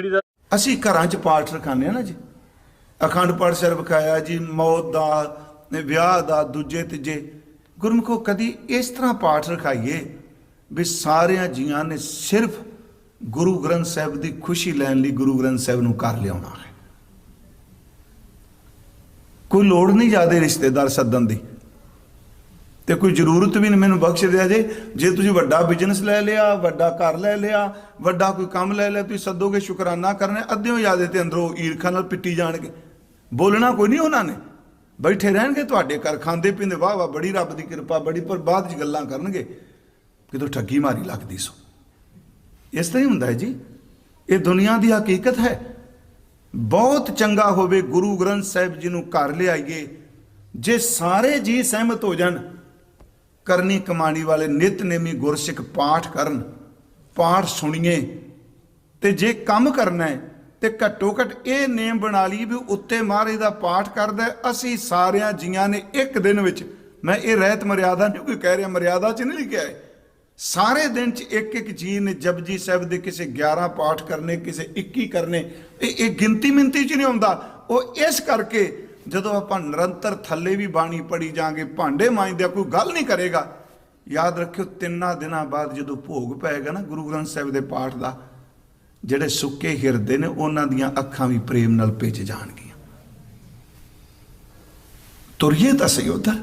ਰਖੜੀ ਦਾ ਅਸੀਂ ਘਰਾਂ 'ਚ ਪਾਠ ਰਖਾਉਂਦੇ ਆ ਨਾ ਜੀ। ਅਖੰਡ ਪਾਠ ਸਾਹਿਬ ਵਿਖਾਇਆ ਜੀ, ਮੌਤ ਦਾ, ਵਿਆਹ ਦਾ, ਦੂਜੇ, ਤੀਜੇ। ਗੁਰਮੁਖੋ, ਕਦੀ ਇਸ ਤਰ੍ਹਾਂ ਪਾਠ ਰਖਾਈਏ ਵੀ ਸਾਰਿਆਂ ਜੀਆਂ ਨੇ ਸਿਰਫ ਗੁਰੂ ਗ੍ਰੰਥ ਸਾਹਿਬ ਦੀ ਖੁਸ਼ੀ ਲੈਣ ਲਈ ਗੁਰੂ ਗ੍ਰੰਥ ਸਾਹਿਬ ਨੂੰ ਕਰ ਲਿਆਉਣਾ ਹੈ। ਕੋਈ ਲੋੜ ਨਹੀਂ ਜਾਦੇ ਰਿਸ਼ਤੇਦਾਰ ਸੱਦਣ ਦੀ। ਤੇ ਕੋਈ ਜ਼ਰੂਰਤ ਵੀ ਨਹੀਂ ਮੈਨੂੰ ਬਖਸ਼ ਦਿਆ ਜੇ। ਜੇ ਤੁਸੀਂ ਵੱਡਾ ਬਿਜ਼ਨਸ ਲੈ ਲਿਆ, ਵੱਡਾ ਘਰ ਲੈ ਲਿਆ, ਵੱਡਾ ਕੋਈ ਕੰਮ ਲੈ ਲਿਆ, ਤੁਸੀਂ ਸੱਦੋਗੇ ਸ਼ੁਕਰਾਨਾ ਕਰਨੇ, ਅੱਧਿਓਂ ਯਾਦੇ ਤੇ ਅੰਦਰੋਂ ਈਰਖਾ ਨਾਲ ਪਿੱਟੀ ਜਾਣਗੇ। ਬੋਲਣਾ ਕੋਈ ਨਹੀਂ ਉਹਨਾਂ ਨੇ। ਬੈਠੇ ਰਹਿਣਗੇ ਤੁਹਾਡੇ ਘਰ, ਖਾਂਦੇ ਪੀਂਦੇ, ਵਾਹ ਵਾਹ, ਬੜੀ ਰੱਬ ਦੀ ਕਿਰਪਾ, ਬੜੀ ਪਰ ਬਾਅਦ ਚ ਗੱਲਾਂ ਕਰਨਗੇ। ਕਿਤੋਂ ਠੱਗੀ ਮਾਰੀ ਲੱਗਦੀ ਸੋ। ਇਸ ਤਰ੍ਹਾਂ ਹੀ ਹੁੰਦਾ ਹੈ ਜੀ। ਇਹ ਦੁਨੀਆ ਦੀ ਹਕੀਕਤ ਹੈ। ਬਹੁਤ ਚੰਗਾ ਹੋਵੇ ਗੁਰੂ ਗ੍ਰੰਥ ਸਾਹਿਬ ਜੀ ਨੂੰ ਘਰ ਲਿਆਈਏ, ਜੇ ਸਾਰੇ ਜੀ ਸਹਿਮਤ ਹੋ ਜਾਣ। ਕਰਨੀ ਕਮਾਣੀ ਵਾਲੇ ਨਿਤਨੇਮੀ ਗੁਰਸਿੱਖ ਪਾਠ ਕਰਨ, ਪਾਠ ਸੁਣੀਏ। ਤੇ ਜੇ ਕੰਮ ਕਰਨਾ ਹੈ, ਤੇ ਘੱਟੋ ਘੱਟ ਇਹ ਨੇਮ ਬਣਾ ਲਈ ਵੀ ਉੱਤੇ ਮਹਾਰਾਜ ਦਾ ਪਾਠ ਕਰਦਾ ਅਸੀਂ ਸਾਰਿਆਂ ਜੀਆਂ ਨੇ ਇੱਕ ਦਿਨ ਵਿੱਚ, ਮੈਂ ਇਹ ਰਹਿਤ ਮਰਿਆਦਾ ਨਹੀਂ ਕੋਈ ਕਹਿ ਰਿਹਾ, ਮਰਿਆਦਾ 'ਚ ਨਹੀਂ ਲਿਖਿਆ ਹੈ। ਸਾਰੇ ਦਿਨ 'ਚ ਇੱਕ ਇੱਕ ਜੀ ਨੇ ਜਪਜੀ ਸਾਹਿਬ ਦੇ ਕਿਸੇ 11 ਪਾਠ ਕਰਨੇ, ਕਿਸੇ 21 ਕਰਨੇ ਇਹ ਗਿਣਤੀ ਮਿੰਤੀ 'ਚ ਨਹੀਂ ਆਉਂਦਾ। ਉਹ ਇਸ ਕਰਕੇ ਜਦੋਂ ਆਪਾਂ ਨਿਰੰਤਰ ਥੱਲੇ ਵੀ ਬਾਣੀ ਪੜੀ ਜਾਾਂਗੇ, ਭਾਂਡੇ ਮਾਂਜਦੇ ਕੋਈ ਗੱਲ ਨਹੀਂ ਕਰੇਗਾ। ਯਾਦ ਰੱਖਿਓ, ਤਿੰਨਾਂ ਦਿਨਾਂ ਬਾਅਦ ਜਦੋਂ ਭੋਗ ਪਏਗਾ ਨਾ ਗੁਰੂ ਗ੍ਰੰਥ ਸਾਹਿਬ ਦੇ ਪਾਠ ਦਾ, ਜਿਹੜੇ ਸੁੱਕੇ ਹਿਰਦੇ ਨੇ, ਉਹਨਾਂ ਦੀਆਂ ਅੱਖਾਂ ਵੀ ਪ੍ਰੇਮ ਨਾਲ ਭਿੱਜ ਜਾਣਗੀਆਂ। ਤੁਰੀਏ ਤਾਂ ਸਹੀ ਉਧਰ।